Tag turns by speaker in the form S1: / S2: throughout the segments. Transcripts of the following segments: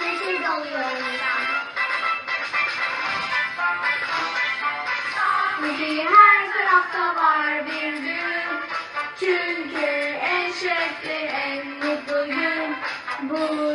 S1: neşe her tarafta var bir. Çünkü en şevkli, en mutlu gün. Bugün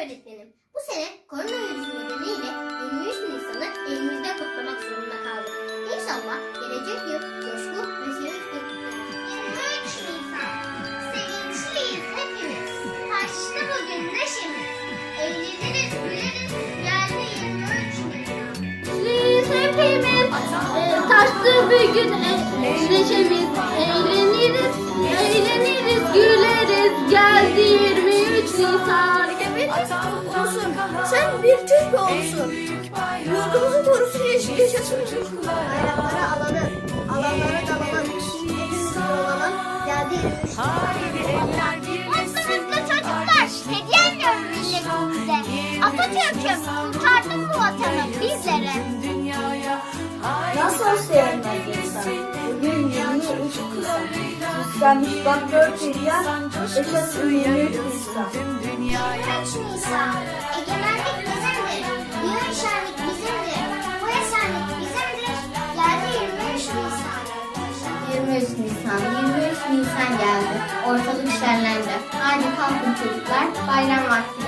S2: öğretmenim. Bu sene koronavirüs nedeniyle 23 Nisan'ı evimizde kutlamak zorunda kaldık. İnşallah gelecek yıl coşku ve sevinçle kutlarız. 23 Nisan. Sevinçliyiz hepimiz. Taşlı bugün neşemiz. Eğleniriz, güleriz. Geldi 23 Nisan.
S1: Biz hepimiz e, taşlı neşemiz eğleniriz, eğleniriz, güleriz. Geldi 23 Nisan.
S3: Olsun. Sen bir Türk olsun. Yurdumuzun korusun yaş- yaşasın Türk.
S2: Bayrakları alalım, alanlara dalalım. Hepimiz olalım. Geldi 23 Nisan. Sınıfta çocuklar, hediye ediyorum milletimize. Atatürk'üm, kurtardın bu vatanı bizlere.
S3: Nasıl sevmez insan? Bugün 23 Nisan. Süslenmiş bak dört bir yan. Yaşasın 23 Nisan.
S2: 23 Nisan, egemenlik bizimdir. Dünya şenlik bizimdir. Bu esenlik bizimdir. Geldi 23 Nisan. 23 Nisan, 23 Nisan geldi. Ortalık şenlendi. Haydi kalkın çocuklar, bayram vakti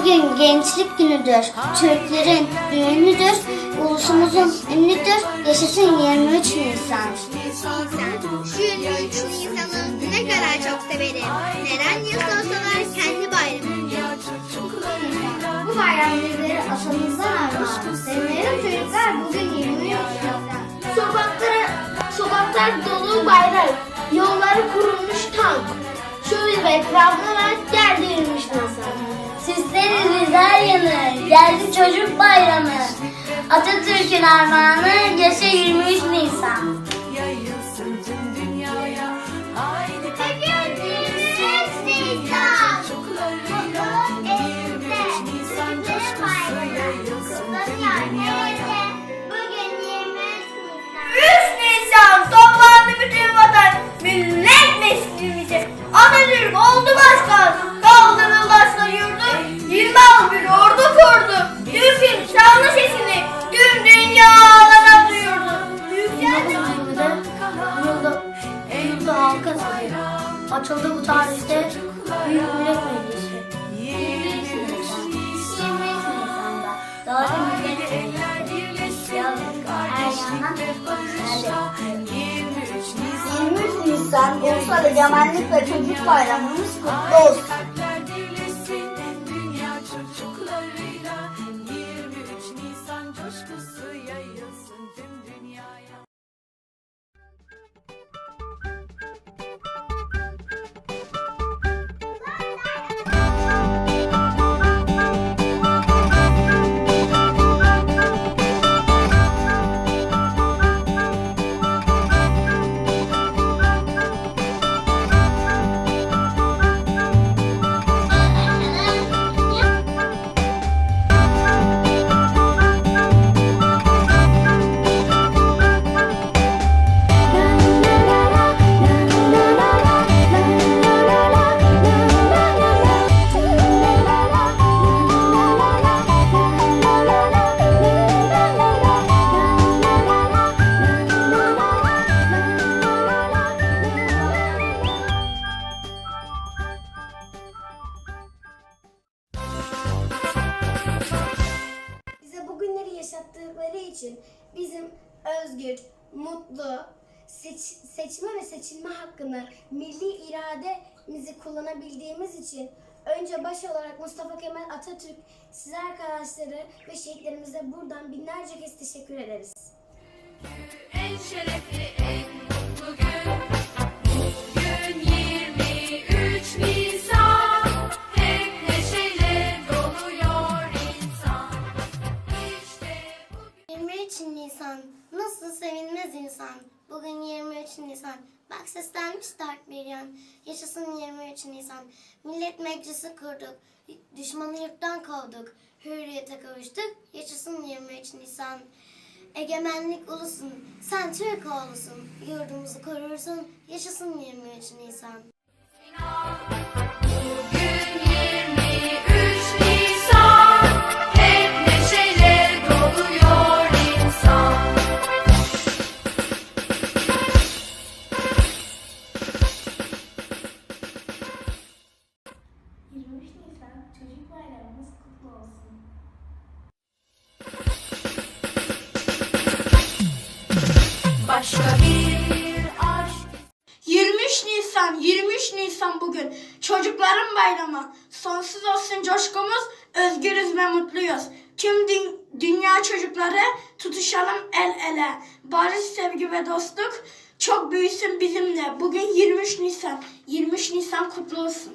S2: Bugün gençlik günüdür Türklerin düğünüdür Ulusumuzun ünlüdür Yaşasın 23 Nisan
S4: Şu 23 Nisan'ı ne kadar çok severim. Neden yıl olsalar kendi bayramım.
S2: Bu bayram bizleri atamızdan armağan Sevmeyelim çocuklar bugün 23 Nisan
S1: Sokaklara, sokaklar dolu bayrak, yolları kurulmuş tank. Şöyle ve etrafına geldi 23 geldi çocuk bayramı. Atatürk'ün armağanı, yaşa 23 Nisan.
S4: Yayılsın tüm dünyaya. Haydi
S2: Bugün 23 Nisan Bugün 23 Nisan
S3: 23 Nisan toplandı bütün vatan. Millet meclisimize. Atatürk oldu başkan.
S2: 23
S3: Nisan Ulusal Egemenlik ve Çocuk Bayramımız kutlu olsun.
S5: Özgür, mutlu, seç, seçme ve seçilme hakkını, milli irademizi kullanabildiğimiz için önce baş olarak Mustafa Kemal Atatürk, size arkadaşları ve şehitlerimize buradan binlerce kez teşekkür ederiz.
S6: En şerefli, en
S7: Bak seslenmiş dört bir yan. Yaşasın 23 Nisan. Millet meclisi kurduk. Düşmanı yurttan kovduk. Hürriyete kavuştuk. Yaşasın 23 Nisan. Egemenlik ulusun. Sen Türk oğlusun. Yurdumuzu korursun. Yaşasın 23 Nisan.
S6: Bugün Başka bir aşk
S8: 23 Nisan, 23 Nisan bugün. Çocukların bayramı. Sonsuz olsun coşkumuz, özgürüz ve mutluyuz. Tüm dü- dünya çocukları tutuşalım el ele. Barış, sevgi ve dostluk çok büyüsün bizimle. Bugün 23 Nisan. 23 Nisan kutlu olsun.